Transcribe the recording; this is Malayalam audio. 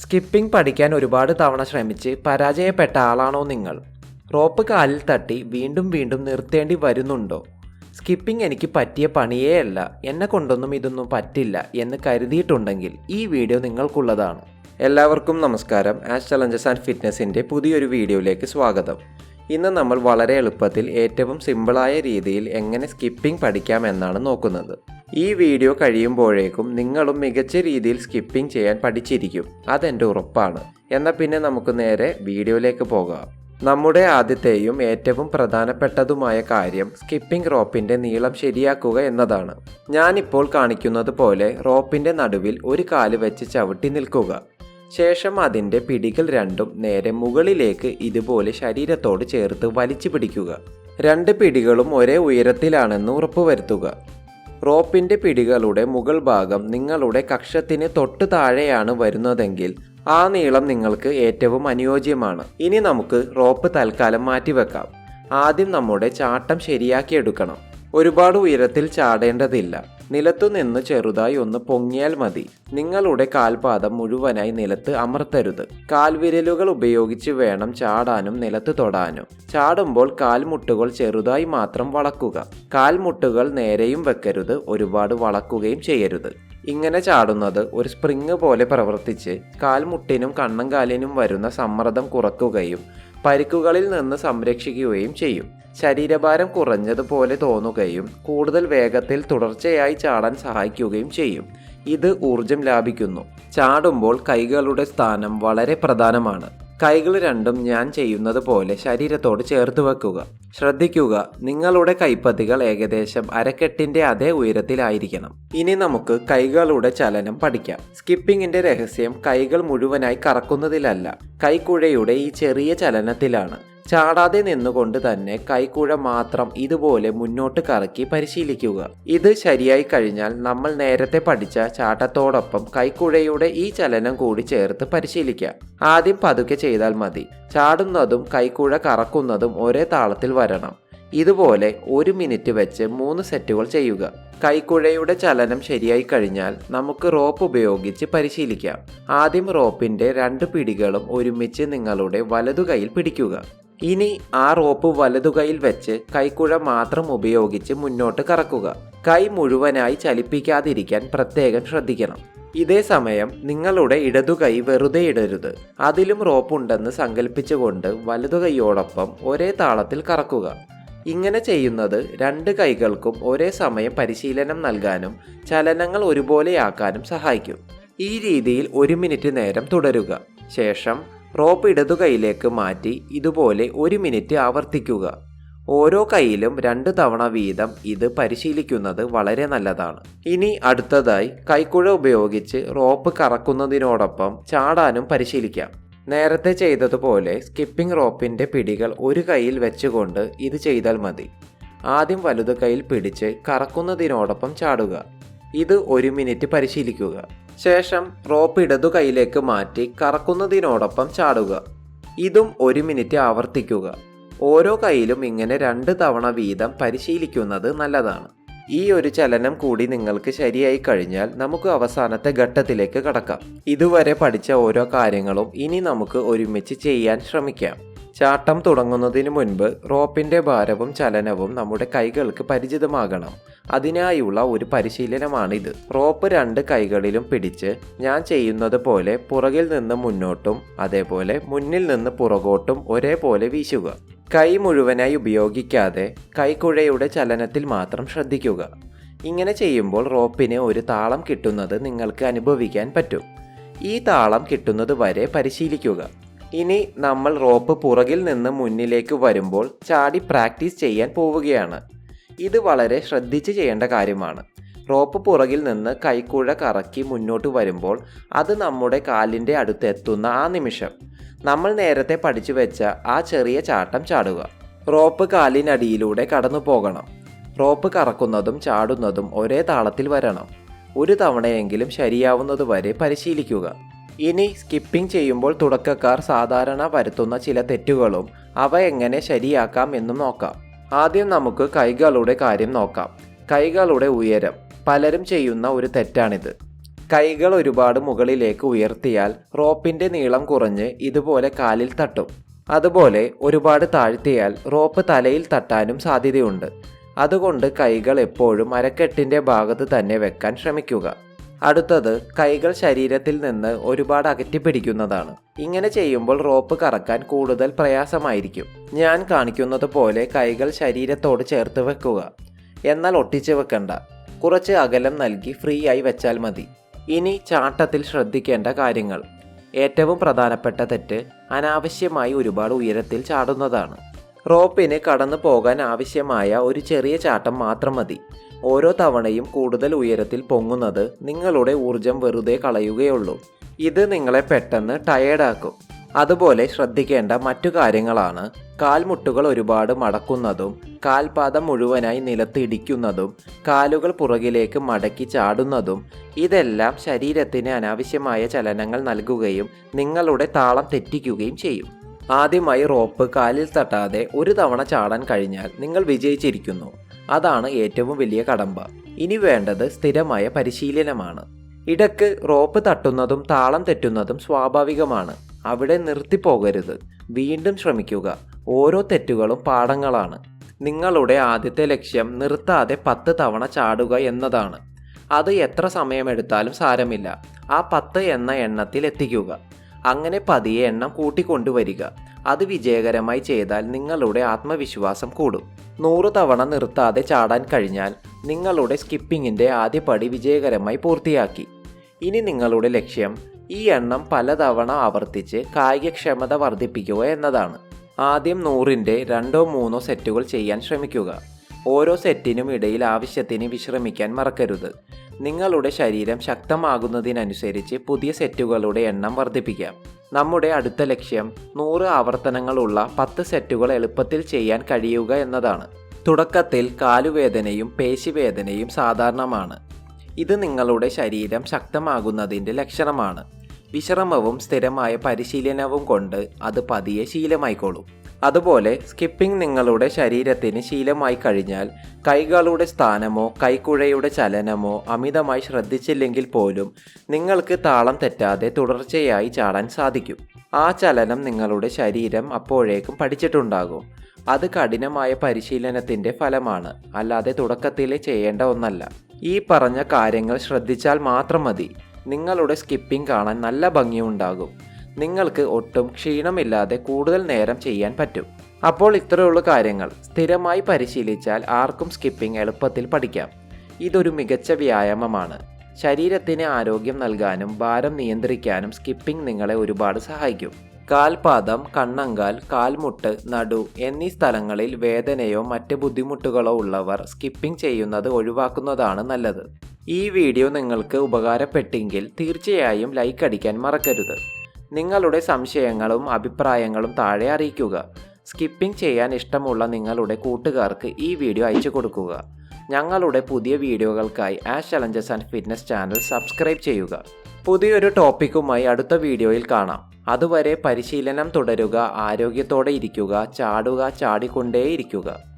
സ്കിപ്പിംഗ് പഠിക്കാൻ ഒരുപാട് തവണ ശ്രമിച്ച് പരാജയപ്പെട്ട ആളാണോ നിങ്ങൾ? റോപ്പ് കാലിൽ തട്ടി വീണ്ടും വീണ്ടും നിർത്തേണ്ടി വരുന്നുണ്ടോ? സ്കിപ്പിംഗ് എനിക്ക് പറ്റിയ പണിയേ അല്ല. എന്നെ കൊണ്ടൊന്നും ഇതൊന്നും പറ്റില്ല എന്ന് കരുതിയിട്ടുണ്ടെങ്കിൽ ഈ വീഡിയോ നിങ്ങൾക്കുള്ളതാണ്. എല്ലാവർക്കും നമസ്കാരം. ആസ് ചലഞ്ചസ് ആൻഡ് ഫിറ്റ്നസിന്റെ പുതിയൊരു വീഡിയോയിലേക്ക് സ്വാഗതം. ഇന്ന് നമ്മൾ വളരെ എളുപ്പത്തിൽ ഏറ്റവും സിമ്പിളായ രീതിയിൽ എങ്ങനെ സ്കിപ്പിംഗ് പഠിക്കാം എന്നാണ് നോക്കുന്നത്. ഈ വീഡിയോ കഴിയുമ്പോഴേക്കും നിങ്ങളും മികച്ച രീതിയിൽ സ്കിപ്പിംഗ് ചെയ്യാൻ പഠിച്ചിരിക്കും. അതെന്റെ ഉറപ്പാണ്. എന്നാൽ പിന്നെ നമുക്ക് നേരെ വീഡിയോയിലേക്ക് പോകാം. നമ്മുടെ ആദ്യത്തെയും ഏറ്റവും പ്രധാനപ്പെട്ടതുമായ കാര്യം സ്കിപ്പിംഗ് റോപ്പിന്റെ നീളം ശരിയാക്കുക എന്നതാണ്. ഞാനിപ്പോൾ കാണിക്കുന്നത് പോലെ റോപ്പിന്റെ നടുവിൽ ഒരു കാൽ വെച്ച് ചവിട്ടി നിൽക്കുക. ശേഷം അതിന്റെ പിടികൾ രണ്ടും നേരെ മുകളിലേക്ക് ഇതുപോലെ ശരീരത്തോട് ചേർത്ത് വലിച്ചു പിടിക്കുക. രണ്ട് പിടികളും ഒരേ ഉയരത്തിലാണെന്ന് ഉറപ്പുവരുത്തുക. റോപ്പിന്റെ പിടികളുടെ മുകൾ ഭാഗം നിങ്ങളുടെ കക്ഷത്തിന് തൊട്ട് താഴെയാണ് വരുന്നതെങ്കിൽ ആ നീളം നിങ്ങൾക്ക് ഏറ്റവും അനുയോജ്യമാണ്. ഇനി നമുക്ക് റോപ്പ് തൽക്കാലം മാറ്റിവെക്കാം. ആദ്യം നമ്മുടെ ചാട്ടം ശരിയാക്കിയെടുക്കണം. ഒരുപാട് ഉയരത്തിൽ ചാടേണ്ടതില്ല. നിലത്തു നിന്ന് ചെറുതായി ഒന്ന് പൊങ്ങിയാൽ മതി. നിങ്ങളുടെ കാൽപാദം മുഴുവനായി നിലത്ത് അമർത്തരുത്. കാൽവിരലുകൾ ഉപയോഗിച്ച് വേണം ചാടാനും നിലത്ത് തൊടാനും. ചാടുമ്പോൾ കാൽമുട്ടുകൾ ചെറുതായി മാത്രം വളക്കുക. കാൽമുട്ടുകൾ നേരെയും വെക്കരുത് ഒരുപാട് വളക്കുകയും ചെയ്യരുത്. ഇങ്ങനെ ചാടുന്നത് ഒരു സ്പ്രിങ് പോലെ പ്രവർത്തിച്ച് കാൽമുട്ടിനും കണ്ണങ്കാലിനും വരുന്ന സമ്മർദ്ദം കുറക്കുകയും പരിക്കുകളിൽ നിന്ന് സംരക്ഷിക്കുകയും ചെയ്യും. ശരീരഭാരം കുറഞ്ഞതുപോലെ തോന്നുകയും കൂടുതൽ വേഗത്തിൽ തുടർച്ചയായി ചാടാൻ സഹായിക്കുകയും ചെയ്യും. ഇത് ഊർജം ലാഭിക്കുന്നു. ചാടുമ്പോൾ കൈകളുടെ സ്ഥാനം വളരെ പ്രധാനമാണ്. കൈകൾ രണ്ടും ഞാൻ ചെയ്യുന്നത് പോലെ ശരീരത്തോട് ചേർത്ത് വെക്കുക. ശ്രദ്ധിക്കുക നിങ്ങളുടെ കൈപ്പത്തികൾ ഏകദേശം അരക്കെട്ടിന്റെ അതേ ഉയരത്തിലായിരിക്കണം. ഇനി നമുക്ക് കൈകളുടെ ചലനം പഠിക്കാം. സ്കിപ്പിങ്ങിന്റെ രഹസ്യം കൈകൾ മുഴുവനായി കറക്കുന്നതിലല്ല കൈക്കുഴയുടെ ഈ ചെറിയ ചലനത്തിലാണ്. ചാടാതെ നിന്നുകൊണ്ട് തന്നെ കൈക്കുഴ മാത്രം ഇതുപോലെ മുന്നോട്ട് കറക്കി പരിശീലിക്കുക. ഇത് ശരിയായി കഴിഞ്ഞാൽ നമ്മൾ നേരത്തെ പഠിച്ച ചാട്ടത്തോടൊപ്പം കൈക്കുഴയുടെ ഈ ചലനം കൂടി ചേർത്ത് പരിശീലിക്കാം. ആദ്യം പതുക്കെ ചെയ്താൽ മതി. ചാടുന്നതും കൈക്കുഴ കറക്കുന്നതും ഒരേ താളത്തിൽ വരണം. ഇതുപോലെ ഒരു മിനിറ്റ് വെച്ച് മൂന്ന് സെറ്റുകൾ ചെയ്യുക. കൈക്കുഴയുടെ ചലനം ശരിയായി കഴിഞ്ഞാൽ നമുക്ക് റോപ്പ് ഉപയോഗിച്ച് പരിശീലിക്കാം. ആദ്യം റോപ്പിന്റെ രണ്ട് പിടികളും ഒരുമിച്ച് നിങ്ങളുടെ വലതു കൈയിൽ പിടിക്കുക. ഇനി ആ റോപ്പ് വലതുകൈയിൽ വെച്ച് കൈക്കുഴ മാത്രം ഉപയോഗിച്ച് മുന്നോട്ട് കറക്കുക. കൈ മുഴുവനായി ചലിപ്പിക്കാതിരിക്കാൻ പ്രത്യേകം ശ്രദ്ധിക്കണം. ഇതേ സമയം നിങ്ങളുടെ ഇടതു കൈ വെറുതെ ഇടരുത്. അതിലും റോപ്പുണ്ടെന്ന് സങ്കല്പിച്ചുകൊണ്ട് വലതു കൈയോടൊപ്പം ഒരേ താളത്തിൽ കറക്കുക. ഇങ്ങനെ ചെയ്യുന്നത് രണ്ട് കൈകൾക്കും ഒരേ സമയം പരിശീലനം നൽകാനും ചലനങ്ങൾ ഒരുപോലെയാക്കാനും സഹായിക്കും. ഈ രീതിയിൽ ഒരു മിനിറ്റ് നേരം തുടരുക. ശേഷം റോപ്പ് ഇടതു കൈയിലേക്ക് മാറ്റി ഇതുപോലെ ഒരു മിനിറ്റ് ആവർത്തിക്കുക. ഓരോ കൈയിലും രണ്ട് തവണ വീതം ഇത് പരിശീലിക്കുന്നത് വളരെ നല്ലതാണ്. ഇനി അടുത്തതായി കൈക്കുഴ ഉപയോഗിച്ച് റോപ്പ് കറക്കുന്നതിനോടൊപ്പം ചാടാനും പരിശീലിക്കാം. നേരത്തെ ചെയ്തതുപോലെ സ്കിപ്പിംഗ് റോപ്പിന്റെ പിടികൾ ഒരു കൈയിൽ വെച്ചുകൊണ്ട് ഇത് ചെയ്താൽ മതി. ആദ്യം വലതു കൈയിൽ പിടിച്ച് കറക്കുന്നതിനോടൊപ്പം ചാടുക. ഇത് ഒരു മിനിറ്റ് പരിശീലിക്കുക. ശേഷം റോപ്പ് ഇടതു കൈയിലേക്ക് മാറ്റി കറക്കുന്നതിനോടൊപ്പം ചാടുക. ഇതും ഒരു മിനിറ്റ് ആവർത്തിക്കുക. ഓരോ കൈയിലും ഇങ്ങനെ രണ്ട് തവണ വീതം പരിശീലിക്കുന്നത് നല്ലതാണ്. ഈ ഒരു ചലനം കൂടി നിങ്ങൾക്ക് ശരിയായി കഴിഞ്ഞാൽ നമുക്ക് അവസാനത്തെ ഘട്ടത്തിലേക്ക് കടക്കാം. ഇതുവരെ പഠിച്ച ഓരോ കാര്യങ്ങളും ഇനി നമുക്ക് ഒരുമിച്ച് ചെയ്യാൻ ശ്രമിക്കാം. ചാട്ടം തുടങ്ങുന്നതിന് മുൻപ് റോപ്പിന്റെ ഭാരവും ചലനവും നമ്മുടെ കൈകൾക്ക് പരിചിതമാകണം. അതിനായുള്ള ഒരു പരിശീലനമാണിത്. റോപ്പ് രണ്ട് കൈകളിലും പിടിച്ച് ഞാൻ ചെയ്യുന്നത് പോലെ പുറകിൽ നിന്ന് മുന്നോട്ടും അതേപോലെ മുന്നിൽ നിന്ന് പുറകോട്ടും ഒരേപോലെ വീശുക. കൈ മുഴുവനായി ഉപയോഗിക്കാതെ കൈക്കുഴയുടെ ചലനത്തിൽ മാത്രം ശ്രദ്ധിക്കുക. ഇങ്ങനെ ചെയ്യുമ്പോൾ റോപ്പിന് ഒരു താളം കിട്ടുന്നത് നിങ്ങൾക്ക് അനുഭവിക്കാൻ പറ്റും. ഈ താളം കിട്ടുന്നത് വരെ പരിശീലിക്കുക. ഇനി നമ്മൾ റോപ്പ് പുറകിൽ നിന്ന് മുന്നിലേക്ക് വരുമ്പോൾ ചാടി പ്രാക്ടീസ് ചെയ്യാൻ പോവുകയാണ്. ഇത് വളരെ ശ്രദ്ധിച്ച് ചെയ്യേണ്ട കാര്യമാണ്. റോപ്പ് പുറകിൽ നിന്ന് കൈക്കുഴ കറക്കി മുന്നോട്ട് വരുമ്പോൾ അത് നമ്മുടെ കാലിന്റെ അടുത്ത് എത്തുന്ന ആ നിമിഷം നമ്മൾ നേരത്തെ പഠിച്ചു വെച്ച ആ ചെറിയ ചാട്ടം ചാടുക. റോപ്പ് കാലിനടിയിലൂടെ കടന്നു പോകണം. റോപ്പ് കറക്കുന്നതും ചാടുന്നതും ഒരേ താളത്തിൽ വരണം. ഒരു തവണയെങ്കിലും ശരിയാവുന്നതുവരെ പരിശീലിക്കുക. ഇനി സ്കിപ്പിംഗ് ചെയ്യുമ്പോൾ തുടക്കക്കാർ സാധാരണ വരുത്തുന്ന ചില തെറ്റുകളും അവ എങ്ങനെ ശരിയാക്കാം എന്നും നോക്കാം. ആദ്യം നമുക്ക് കൈകളുടെ കാര്യം നോക്കാം. കൈകളുടെ ഉയരം. പലരും ചെയ്യുന്ന ഒരു തെറ്റാണിത്. കൈകൾ ഒരുപാട് മുകളിലേക്ക് ഉയർത്തിയാൽ റോപ്പിന്റെ നീളം കുറഞ്ഞ് ഇതുപോലെ കാലിൽ തട്ടും. അതുപോലെ ഒരുപാട് താഴ്ത്തിയാൽ റോപ്പ് തലയിൽ തട്ടാനും സാധ്യതയുണ്ട്. അതുകൊണ്ട് കൈകൾ എപ്പോഴും അരക്കെട്ടിന്റെ ഭാഗത്ത് തന്നെ വെക്കാൻ ശ്രമിക്കുക. അടുത്തത് കൈകൾ ശരീരത്തിൽ നിന്ന് ഒരുപാട് അകറ്റി പിടിക്കുന്നതാണ് ഇങ്ങനെ ചെയ്യുമ്പോൾ റോപ്പ് കറക്കാൻ കൂടുതൽ പ്രയാസമായിരിക്കും. ഞാൻ കാണിക്കുന്നത് പോലെ കൈകൾ ശരീരത്തോട് ചേർത്ത് വെക്കുക. എന്നാൽ ഒട്ടിച്ച് വെക്കണ്ട. കുറച്ച് അകലം നൽകി ഫ്രീ ആയി വെച്ചാൽ മതി. ഇനി ചാട്ടത്തിൽ ശ്രദ്ധിക്കേണ്ട കാര്യങ്ങൾ. ഏറ്റവും പ്രധാനപ്പെട്ട തെറ്റ് അനാവശ്യമായി ഒരുപാട് ഉയരത്തിൽ ചാടുന്നതാണ്. റോപ്പിന് കടന്നു പോകാൻ ആവശ്യമായ ഒരു ചെറിയ ചാട്ടം മാത്രം മതി. ഓരോ തവണയും കൂടുതൽ ഉയരത്തിൽ പൊങ്ങുന്നത് നിങ്ങളുടെ ഊർജം വെറുതെ കളയുകയുള്ളൂ. ഇത് നിങ്ങളെ പെട്ടെന്ന് ടയേർഡാക്കും അതുപോലെ ശ്രദ്ധിക്കേണ്ട മറ്റു കാര്യങ്ങളാണ്. കാൽമുട്ടുകൾ ഒരുപാട് മടക്കുന്നതും കാൽപാദം മുഴുവനായി നിലത്ത് ഇടിക്കുന്നതും കാലുകൾ പുറകിലേക്ക് മടക്കി ചാടുന്നതും ഇതെല്ലാം ശരീരത്തിന് അനാവശ്യമായ ചലനങ്ങൾ നൽകുകയും നിങ്ങളുടെ താളം തെറ്റിക്കുകയും ചെയ്യും. ആദ്യമായി റോപ്പ് കാലിൽ തട്ടാതെ ഒരു തവണ ചാടാൻ കഴിഞ്ഞാൽ നിങ്ങൾ വിജയിച്ചിരിക്കുന്നു. അതാണ് ഏറ്റവും വലിയ കടമ്പ. ഇനി വേണ്ടത് സ്ഥിരമായ പരിശീലനമാണ്. ഇടയ്ക്ക് റോപ്പ് തട്ടുന്നതും താളം തെറ്റുന്നതും സ്വാഭാവികമാണ്. അവിടെ നിർത്തിപ്പോകരുത് വീണ്ടും ശ്രമിക്കുക. ഓരോ തെറ്റുകളും പാഠങ്ങളാണ്. നിങ്ങളുടെ ആദ്യത്തെ ലക്ഷ്യം നിർത്താതെ പത്ത് തവണ ചാടുക എന്നതാണ്. അത് എത്ര സമയമെടുത്താലും സാരമില്ല. ആ പത്ത് എന്ന എണ്ണത്തിൽ എത്തിക്കുക. അങ്ങനെ പതിയെ എണ്ണം കൂട്ടിക്കൊണ്ടുവരിക. അത് വിജയകരമായി ചെയ്താൽ നിങ്ങളുടെ ആത്മവിശ്വാസം കൂടും. നൂറ് തവണ നിർത്താതെ ചാടാൻ കഴിഞ്ഞാൽ നിങ്ങളുടെ സ്കിപ്പിങ്ങിന്റെ ആദ്യ പടി വിജയകരമായി പൂർത്തിയാക്കി. ഇനി നിങ്ങളുടെ ലക്ഷ്യം ഈ എണ്ണം പലതവണ ആവർത്തിച്ച് കായികക്ഷമത വർദ്ധിപ്പിക്കുക എന്നതാണ്. ആദ്യം നൂറിന്റെ രണ്ടോ മൂന്നോ സെറ്റുകൾ ചെയ്യാൻ ശ്രമിക്കുക. ഓരോ സെറ്റിനും ഇടയിൽ ആവശ്യത്തിന് വിശ്രമിക്കാൻ മറക്കരുത്. നിങ്ങളുടെ ശരീരം ശക്തമാകുന്നതിനനുസരിച്ച് പുതിയ സെറ്റുകളുടെ എണ്ണം വർദ്ധിപ്പിക്കാം. നമ്മുടെ അടുത്ത ലക്ഷ്യം നൂറ് ആവർത്തനങ്ങളുള്ള പത്ത് സെറ്റുകൾ എളുപ്പത്തിൽ ചെയ്യാൻ കഴിയുക എന്നതാണ്. തുടക്കത്തിൽ കാലുവേദനയും പേശിവേദനയും സാധാരണമാണ്. ഇത് നിങ്ങളുടെ ശരീരം ശക്തമാകുന്നതിന്റെ ലക്ഷണമാണ്. വിശ്രമവും സ്ഥിരമായ പരിശീലനവും കൊണ്ട് അത് പതിയെ ശീലമായിക്കോളും. അതുപോലെ സ്കിപ്പിംഗ് നിങ്ങളുടെ ശരീരത്തിന് ശീലമായി കഴിഞ്ഞാൽ കൈകളുടെ സ്ഥാനമോ കൈക്കുഴയുടെ ചലനമോ അമിതമായി ശ്രദ്ധിച്ചില്ലെങ്കിൽ പോലും നിങ്ങൾക്ക് താളം തെറ്റാതെ തുടർച്ചയായി ചാടാൻ സാധിക്കും. ആ ചലനം നിങ്ങളുടെ ശരീരം അപ്പോഴേക്കും പഠിച്ചിട്ടുണ്ടാകും. അത് കഠിനമായ പരിശീലനത്തിന്റെ ഫലമാണ്. അല്ലാതെ തുടക്കത്തിലെ ചെയ്യേണ്ട ഒന്നല്ല. ഈ പറഞ്ഞ കാര്യങ്ങൾ ശ്രദ്ധിച്ചാൽ മാത്രം മതി. നിങ്ങളുടെ സ്കിപ്പിംഗ് കാണാൻ നല്ല ഭംഗിയുണ്ടാകും. നിങ്ങൾക്ക് ഒട്ടും ക്ഷീണമില്ലാതെ കൂടുതൽ നേരം ചെയ്യാൻ പറ്റും. അപ്പോൾ ഇത്രയുള്ള കാര്യങ്ങൾ. സ്ഥിരമായി പരിശീലിച്ചാൽ ആർക്കും സ്കിപ്പിംഗ് എളുപ്പത്തിൽ പഠിക്കാം. ഇതൊരു മികച്ച വ്യായാമമാണ്. ശരീരത്തിന് ആരോഗ്യം നൽകാനും ഭാരം നിയന്ത്രിക്കാനും സ്കിപ്പിംഗ് നിങ്ങളെ ഒരുപാട് സഹായിക്കും. കാൽപാദം കണ്ണങ്കാൽ കാൽമുട്ട് നടു എന്നീ സ്ഥലങ്ങളിൽ വേദനയോ മറ്റ് ബുദ്ധിമുട്ടുകളോ ഉള്ളവർ സ്കിപ്പിംഗ് ചെയ്യുന്നത് ഒഴിവാക്കുന്നതാണ് നല്ലത്. ഈ വീഡിയോ നിങ്ങൾക്ക് ഉപകാരപ്പെട്ടെങ്കിൽ തീർച്ചയായും ലൈക്ക് അടിക്കാൻ മറക്കരുത്. നിങ്ങളുടെ സംശയങ്ങളും അഭിപ്രായങ്ങളും താഴെ അറിയിക്കുക. സ്കിപ്പിംഗ് ചെയ്യാൻ ഇഷ്ടമുള്ള നിങ്ങളുടെ കൂട്ടുകാർക്ക് ഈ വീഡിയോ അയച്ചു കൊടുക്കുക. ഞങ്ങളുടെ പുതിയ വീഡിയോകൾക്കായി Ash challenges and fitness channel subscribe ചെയ്യുക. പുതിയൊരു ടോപ്പിക്കുമായി അടുത്ത വീഡിയോയിൽ കാണാം. അതുവരെ പരിശീലനം തുടരുക ആരോഗ്യത്തോടെ ഇരിക്കുക ചാടുക ചാടിക്കൊണ്ടേയിരിക്കുക.